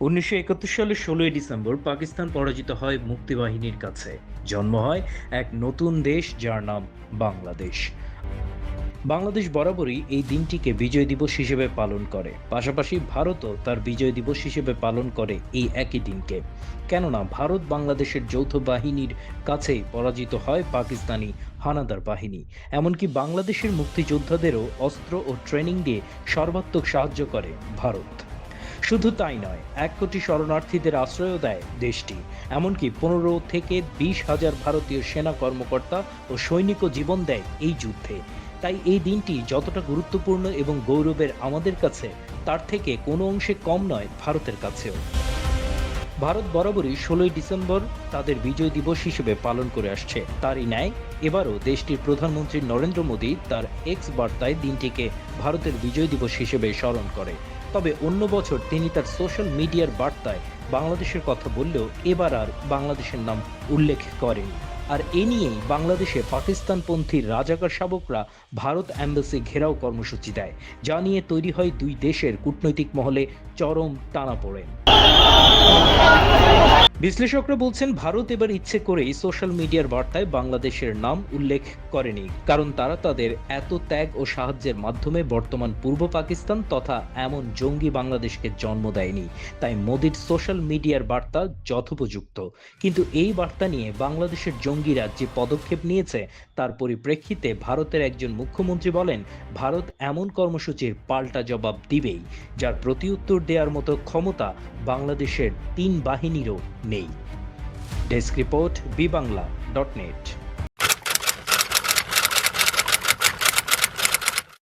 উনিশশো একাত্তর সালের ষোলোই ডিসেম্বর পাকিস্তান পরাজিত হয় মুক্তিবাহিনীর কাছে। জন্ম হয় এক নতুন দেশ যার নাম বাংলাদেশ। বাংলাদেশ বরাবরই এই দিনটিকে বিজয় দিবস হিসেবে পালন করে। পাশাপাশি ভারতও তার বিজয় দিবস হিসেবে পালন করে এই একই দিনকে। কেননা ভারত বাংলাদেশের যৌথ বাহিনীর কাছেই পরাজিত হয় পাকিস্তানি হানাদার বাহিনী। এমনকি বাংলাদেশের মুক্তিযোদ্ধাদেরও অস্ত্র ও ট্রেনিং দিয়ে সর্বাত্মক সাহায্য করে ভারত। শুধু তাই নয়, এক কোটি শরণার্থীদের আশ্রয়ও দেয় দেশটি। এমনকি পনেরো থেকে বিশ হাজার ভারতীয় সেনা কর্মকর্তা ও সৈনিকও জীবন দেয় এই যুদ্ধে। তাই এই দিনটি যতটা গুরুত্বপূর্ণ এবং গৌরবের আমাদের কাছে, তার থেকে কোনো অংশে কম নয় ভারতের কাছেও। ভারত বরাবরই ষোলোই ডিসেম্বর তাদের বিজয় দিবস হিসেবে পালন করে আসছে। তারই ন্যায়, এবারও দেশটির প্রধানমন্ত্রী নরেন্দ্র মোদী তার এক্স বার্তায় দিনটিকে ভারতের বিজয় দিবস হিসেবে স্মরণ করে। তবে অন্য বছর তিনি তার সোশ্যাল মিডিয়ার বার্তায় বাংলাদেশের কথা বললেও এবার আর বাংলাদেশের নাম উল্লেখ করেনি আর এ নিয়েই বাংলাদেশে পাকিস্তানপন্থী রাজাকার শাবকরা ভারত অ্যাম্বাসি ঘেরাও কর্মসূচি দেয়, যা নিয়ে তৈরি হয় দুই দেশের কূটনৈতিক মহলে চরম টানাপোড়েন বিশ্লেষকরা বলছেন, ভারত এবার ইচ্ছে করেই সোশ্যাল মিডিয়ার বার্তায় বাংলাদেশের নাম উল্লেখ করেনি, কারণ তারা তাদের এত ত্যাগ ও সাহায্যের মাধ্যমে বর্তমান পূর্ব পাকিস্তান তথা এমন জঙ্গি বাংলাদেশকে জন্ম দেয়নি। তাই মোদির সোশ্যাল মিডিয়ার বার্তা যথোপযুক্ত। কিন্তু এই বার্তা নিয়ে বাংলাদেশের জঙ্গিরা যে পদক্ষেপ নিয়েছে, তার পরিপ্রেক্ষিতে ভারতের একজন মুখ্যমন্ত্রী বলেন, ভারত এমন কর্মসূচির পাল্টা জবাব দিবেই, যার প্রতিউত্তর দেওয়ার মতো ক্ষমতা বাংলাদেশের তিন বাহিনীরও নেই desk report B Bangla dot net